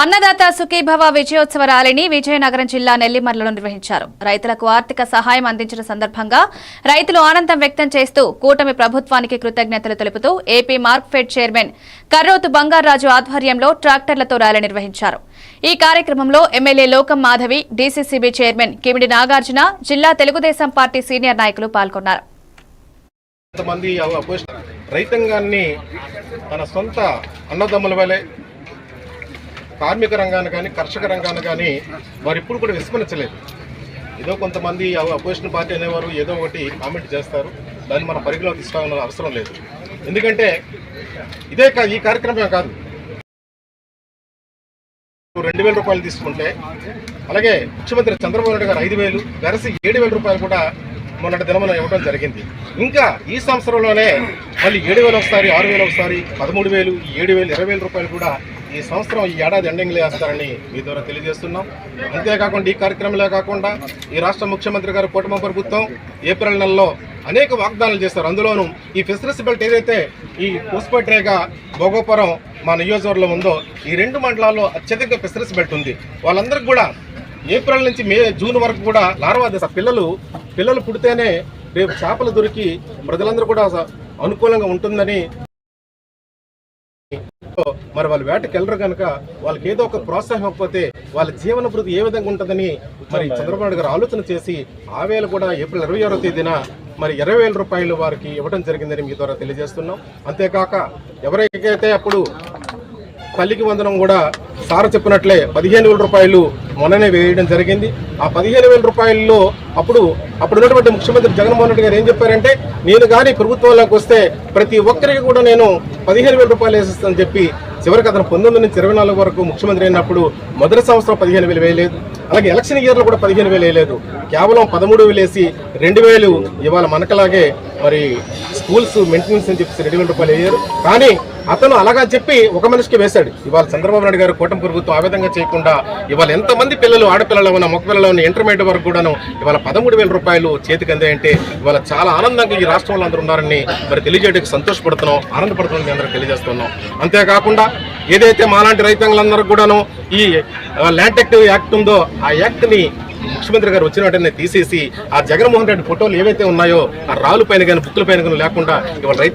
అన్నదాత సుఖీభవ విజయోత్సవ ర్యాలీని విజయనగరం జిల్లా నెల్లిమర్లలో నిర్వహించారు. రైతులకు ఆర్థిక సహాయం అందించిన సందర్భంగా రైతులు ఆనందం వ్యక్తం చేస్తూ కూటమి ప్రభుత్వానికి కృతజ్ఞతలు తెలుపుతూ AP Markfed chairman Karrothu Bangaraju ఆధ్వర్యంలో ట్రాక్టర్లతో ర్యాలీ నిర్వహించారు. ఈ కార్యక్రమంలో MLA Lokam Madhavi DCCB chairman Kimidi Nagarjuna జిల్లా తెలుగుదేశం పార్టీ సీనియర్ నాయకులు పాల్గొన్నారు. రైతాంగాన్ని తన సొంత అన్నదమ్ముల వలె కార్మిక రంగాన్ని కానీ కర్షక రంగాన్ని కానీ వారు ఇప్పుడు కూడా విస్మరించలేదు. ఏదో కొంతమంది అపోజిషన్ పార్టీ అనేవారు ఏదో ఒకటి కామెంట్ చేస్తారు. దాన్ని మనం పరిధిలో తీసుకోవాలని అవసరం లేదు. ఎందుకంటే ఇదే కాదు ఈ కార్యక్రమం కాదు. రెండు వేల రూపాయలు తీసుకుంటే అలాగే ముఖ్యమంత్రి చంద్రబాబు నాయుడు గారు ఐదు వేలు వెరసి ఏడు వేల రూపాయలు కూడా మొన్నటి దినమన ఇవ్వడం జరిగింది. ఇంకా ఈ సంవత్సరంలోనే మళ్ళీ ఏడు వేలు ఒకసారి ఆరు వేలు ఒకసారి పదమూడు వేలు ఏడు వేలు ఇరవై వేల రూపాయలు కూడా ఈ సంవత్సరం ఈ ఏడాది ఎండింగ్లో వేస్తారని మీ ద్వారా తెలియజేస్తున్నాం. అంతేకాకుండా ఈ కార్యక్రమంలో కాకుండా ఈ రాష్ట్ర ముఖ్యమంత్రి గారు కుటుంబ ప్రభుత్వం ఏప్రిల్ నెలలో అనేక వాగ్దానాలు చేస్తారు అందులోనూ ఈ ఫిషరీస్ బెల్ట్ ఏదైతే ఈ పుష్పట్రేగ భోగోపురం మా నియోజకవర్గంలో ఉందో ఈ రెండు మండలాల్లో అత్యధిక ఫిషరీస్ బెల్ట్ ఉంది. వాళ్ళందరికీ కూడా ఏప్రిల్ నుంచి మే జూన్ వరకు కూడా లార్వా దశ పిల్లలు పిల్లలు పుడితేనే రేపు చేపలు దొరికి ప్రజలందరూ కూడా అనుకూలంగా ఉంటుందని మరి వాళ్ళు వేటకి వెళ్ళరు కనుక వాళ్ళకి ఏదో ఒక ప్రోత్సాహం ఇవ్వకపోతే వాళ్ళ జీవన వృద్ధి ఏ విధంగా ఉంటుందని మరి చంద్రబాబు గారు ఆలోచన చేసి ఆ వేళ కూడా ఏప్రిల్ ఇరవై ఆరో తేదీన మరి ఇరవై వేల రూపాయలు వారికి ఇవ్వడం జరిగిందని మీ ద్వారా తెలియజేస్తున్నాం. అంతేకాక ఎవరికైతే అప్పుడు తల్లికి వందనం కూడా సార్ చెప్పినట్లే పదిహేను వేల రూపాయలు మొన్ననే వేయడం జరిగింది. ఆ పదిహేను వేల రూపాయల్లో అప్పుడు అప్పుడు ఉన్నటువంటి ముఖ్యమంత్రి జగన్మోహన్ రెడ్డి గారు ఏం చెప్పారంటే నేను కానీ ప్రభుత్వంలోకి వస్తే ప్రతి ఒక్కరికి కూడా నేను పదిహేను వేల రూపాయలు వేసిస్తానని చెప్పి చివరికి అతను పంతొమ్మిది నుంచి ఇరవై నాలుగు వరకు ముఖ్యమంత్రి అయినప్పుడు మొదటి సంవత్సరం పదిహేను వేలు వేయలేదు. అలాగే ఎలక్షన్ ఇయర్లో కూడా పదిహేను వేలు వేయలేదు. కేవలం పదమూడు వేలు వేసి రెండు వేలు ఇవాళ మనకలాగే మరి స్కూల్స్ మెయింటెనెన్స్ అని చెప్పి రెండు వేల రూపాయలు వేయరు కానీ అతను అలాగా చెప్పి ఒక మనిషికి వేశాడు. ఇవాళ చంద్రబాబు నాయుడు గారు కూటమి ప్రభుత్వం ఆ విధంగా చేయకుండా ఇవాళ ఎంతమంది పిల్లలు ఆడపిల్లలు ఉన్న మొక్క పిల్లలు ఉన్న ఇంటర్మీడియట్ వరకు కూడాను ఇవాళ పదమూడు వేల రూపాయలు చేతికి అందాయంటే ఇవాళ చాలా ఆనందంగా ఈ రాష్ట్రంలో అందరూ ఉన్నారని మరి తెలియజేయడానికి సంతోషపడుతున్నాం ఆనందపడుతున్నాం అందరూ తెలియజేస్తున్నాం. అంతేకాకుండా ఏదైతే మాలాంటి రైతాంగులందరూ కూడాను ఈ ల్యాండ్ యాక్ట్ ఉందో ఆ యాక్ట్ని ముఖ్యమంత్రి గారు వచ్చిన వెంటనే తీసేసి ఆ జగన్మోహన్ రెడ్డి ఫోటోలు ఏవైతే ఉన్నాయో ఆ రాళ్ళు పైన కానీ బుక్కుల పైన కానీ లేకుండా ఇవాళ రైతాంగ